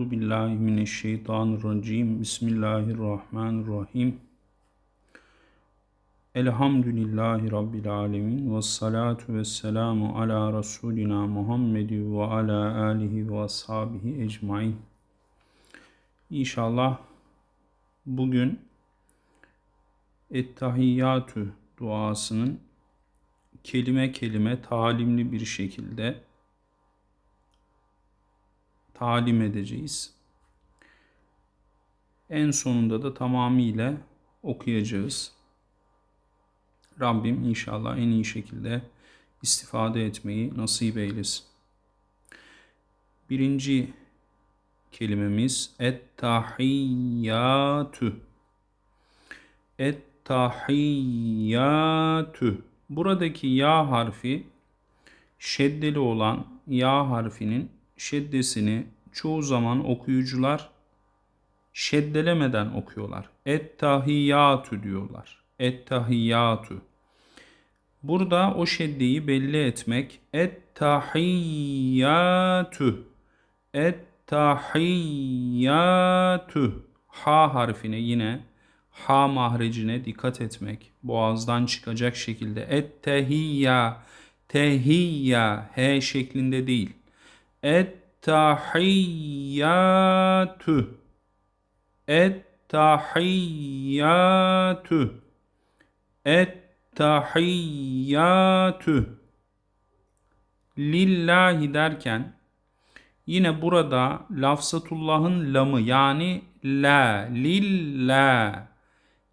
billahi mineşşeytanirracim. Bismillahirrahmanirrahim. Elhamdülillahi Rabbil alemin. Ve salatu ve selamu ala Resulina Muhammedi ve ala alihi ve ashabihi ecmain. İnşallah bugün Ettahiyyatü duasının kelime kelime talimli bir şekilde talim edeceğiz. En sonunda da tamamıyla okuyacağız. Rabbim inşallah en iyi şekilde istifade etmeyi nasip eylesin. Birinci kelimemiz et-tahiyyatü. Et-tahiyyatü. Buradaki ya harfi şeddeli olan ya harfinin şeddesini çoğu zaman okuyucular şeddelemeden okuyorlar. Et-tahiyyatü diyorlar. Et-tahiyyatü. Burada o şeddeyi belli etmek et-tahiyyatü. Et-tahiyyatü. Ha harfine yine ha mahrecine dikkat etmek. Boğazdan çıkacak şekilde et-tehiyya tehiyya he şeklinde değil. Et-tahiyyatü. Et-tahiyyatü. Et-tahiyyatü. Lillahi derken yine burada lafzatullahın lamı yani la, lillah.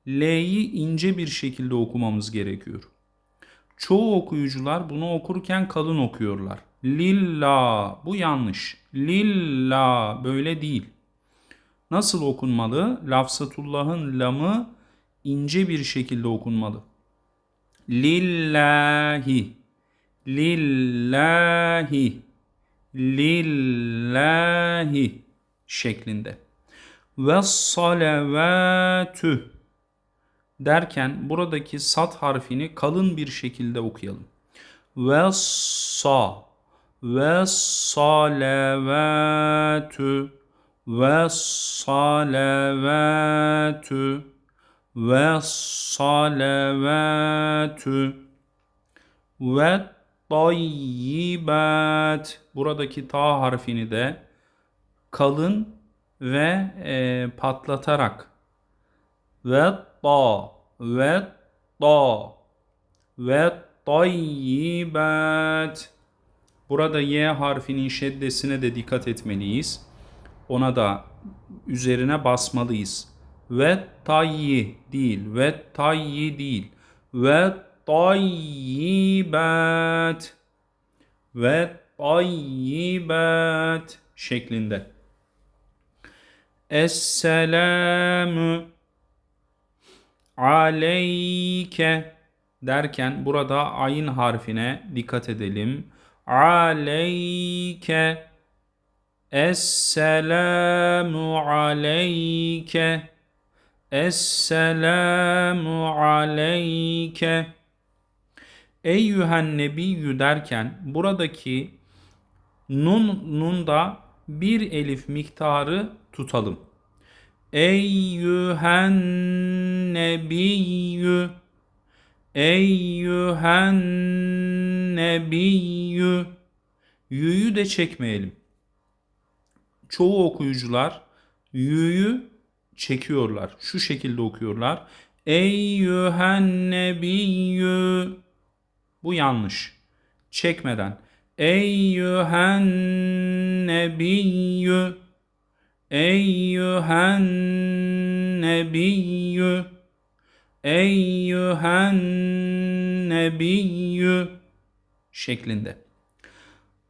L'yi ince bir şekilde okumamız gerekiyor. Çoğu okuyucular bunu okurken kalın okuyorlar. Lillah bu yanlış. Lillah böyle değil. Nasıl okunmalı? Lafzatullah'ın lamı ince bir şekilde okunmalı. Lillahi Lillahi Lillahi şeklinde. Ve salavatü derken buradaki sat harfini kalın bir şekilde okuyalım. Ve sa ve salavatü ve salavatü ve salavatü ve tayyibat buradaki ta harfini de kalın ve e, patlatarak ve ta ve ta ve tayyibat Burada Y harfinin şeddesine de dikkat etmeliyiz. Ona da üzerine basmalıyız. Ve tayyi değil. Ve tayyi değil. Ve tayyibat. Ve tayyibat şeklinde. Esselamu aleyke derken burada ayın harfine dikkat edelim aleyke Esselamu aleyke Esselamu aleyke Eyyühen nebiyyü derken buradaki nun nunda bir elif miktarı tutalım. Eyyühen nebiyyü Eyyühen nebiyyü Yü'yü de çekmeyelim. Çoğu okuyucular yü'yü çekiyorlar. Şu şekilde okuyorlar. Eyyühen nebiyyü Bu yanlış. Çekmeden. Eyyühen nebiyyü Eyyühen nebiyyü Eyyühen nebiyyü şeklinde.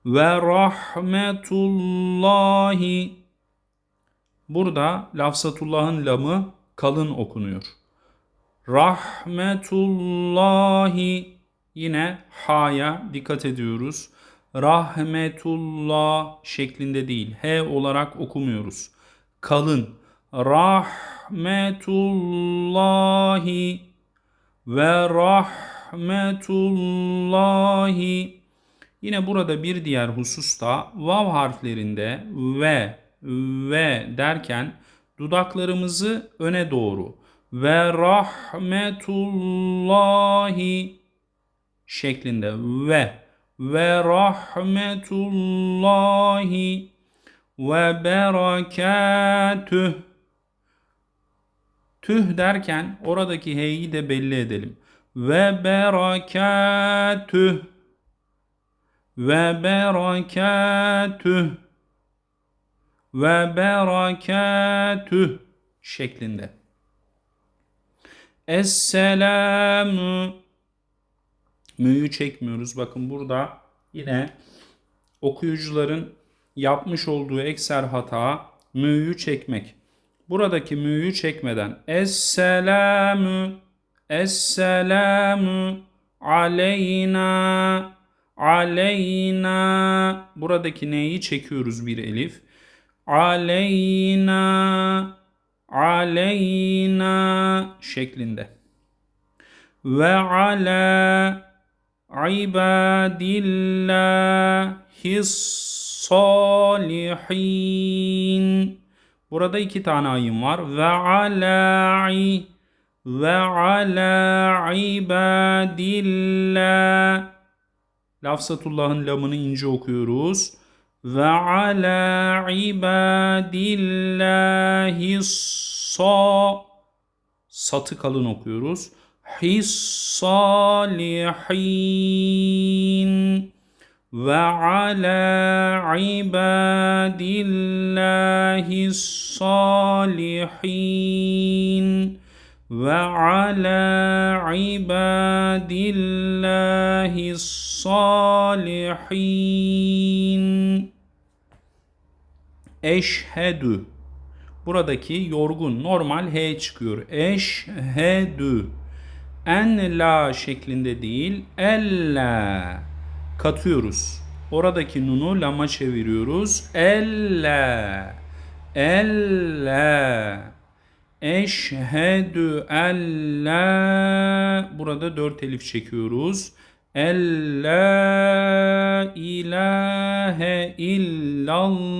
Ve rahmetullahi Burada lafzatullahın lamı kalın okunuyor. Rahmetullahi yine ha'ya dikkat ediyoruz. Rahmetullah şeklinde değil. H olarak okumuyoruz. Kalın. Rahmetullahi ve rahmetullahi. Yine burada bir diğer husus da vav harflerinde ve ve derken dudaklarımızı öne doğru ve rahmetullahi şeklinde ve ve rahmetullahi ve berekatüh tüh derken oradaki h'yi de belli edelim. Ve berekatüh ve berekatüh ve berekatüh şeklinde. Esselamu mü'yü çekmiyoruz. Bakın burada yine okuyucuların yapmış olduğu ekser hata mü'yü çekmek. Buradaki mü'yü çekmeden Esselamu Esselamu aleyna aleyna buradaki neyi çekiyoruz bir elif. Aleyna aleyna şeklinde. Ve ala ibadillahis salihin. Burada iki tane ayın var. Ve ala ve ala ibadillah. Lafzatullah'ın lamını ince okuyoruz. Ve ala ibadillahi sa satı kalın okuyoruz. Hissalihin ve ala ibadillahi salihin ve ala ibadillahi salihin. Eşhedü. Buradaki yorgun normal h çıkıyor. Eşhedü en la şeklinde değil ella katıyoruz. Oradaki nunu lama çeviriyoruz. Ella ella eşhedü ella burada dört elif çekiyoruz. Ella ilahe illallah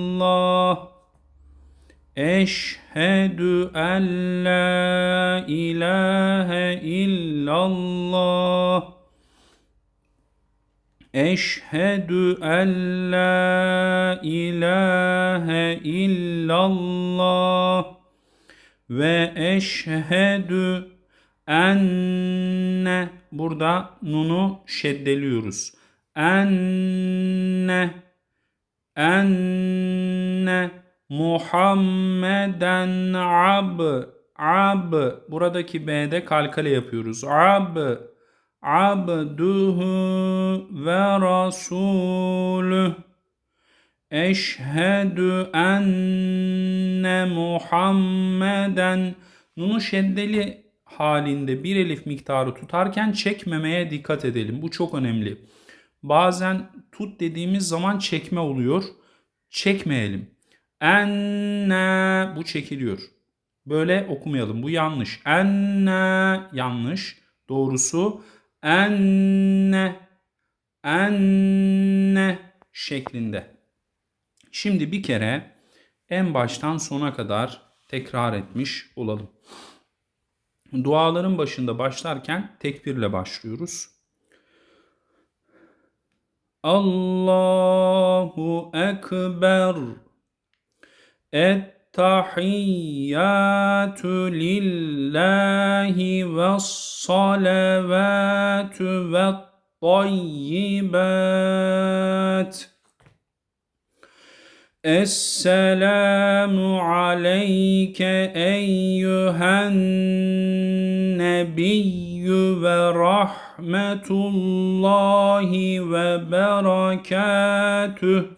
Eşhedü en la ilahe illallah Eşhedü en la ilahe illallah ve eşhedü enne burada nunu şeddeliyoruz. Enne enne Muhammeden ab ab buradaki B'de kalkale yapıyoruz. Ab abduhu ve rasulü Eşhedü enne Muhammeden Nunu şeddeli halinde bir elif miktarı tutarken çekmemeye dikkat edelim. Bu çok önemli. Bazen tut dediğimiz zaman çekme oluyor. Çekmeyelim. Enne bu çekiliyor. Böyle okumayalım. Bu yanlış. Enne yanlış. Doğrusu enne enne şeklinde. Şimdi bir kere en baştan sona kadar tekrar etmiş olalım. Duaların başında başlarken tekbirle başlıyoruz. Allahu Ekber Ettahiyyatü lillahi ve salavatü ve tayyibat. Esselamu aleyke eyyühen nebiyyü ve rahmetullahi ve berekatüh.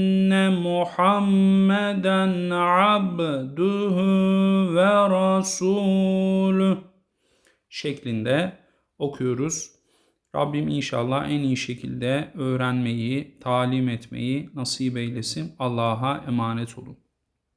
Muhammeden abduhu ve rasulü şeklinde okuyoruz. Rabbim inşallah en iyi şekilde öğrenmeyi, talim etmeyi nasip eylesin. Allah'a emanet olun.